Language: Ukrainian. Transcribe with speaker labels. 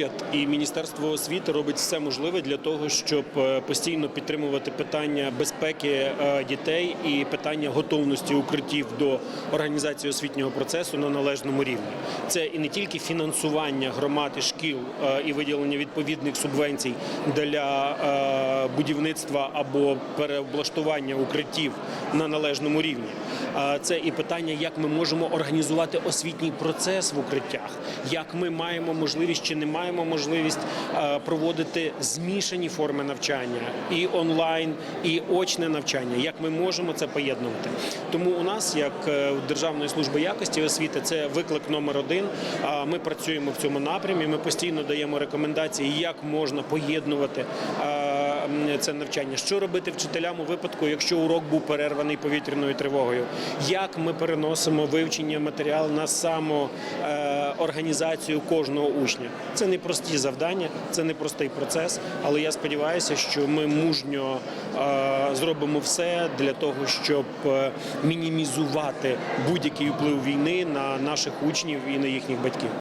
Speaker 1: уряд, і міністерство освіти робить все можливе для того, щоб е, постійно підтримувати питання безпеки е, дітей і питання готовності укриттів до організації освітнього процесу на належному рівні. Це і не тільки фінансування громад і шкіл е, і виділення відповідних субвенцій для будівництва або переоблаштування укриттів на належному рівні. Це і питання, як ми можемо організувати освітній процес в укриттях, як ми маємо можливість чи не маємо можливість проводити змішані форми навчання і онлайн, і очне навчання. Як ми можемо це поєднувати? Тому у нас, як е, Державної служби якості освіти, це виклик номер один. Ми працюємо в цьому напрямі. Ми постійно даємо рекомендації, як можна поєднувати це навчання. Що робити вчителям у випадку, якщо урок був перерваний повітряною тривогою? Як ми переносимо вивчення матеріалу на саму е, кожного учня? Це не прості завдання, це не простий процес. Але я сподіваюся, що ми мужньо е, зробимо все для того, щоб е, мінімізувати будь-який вплив війни на наших учнів і на їхніх батьків.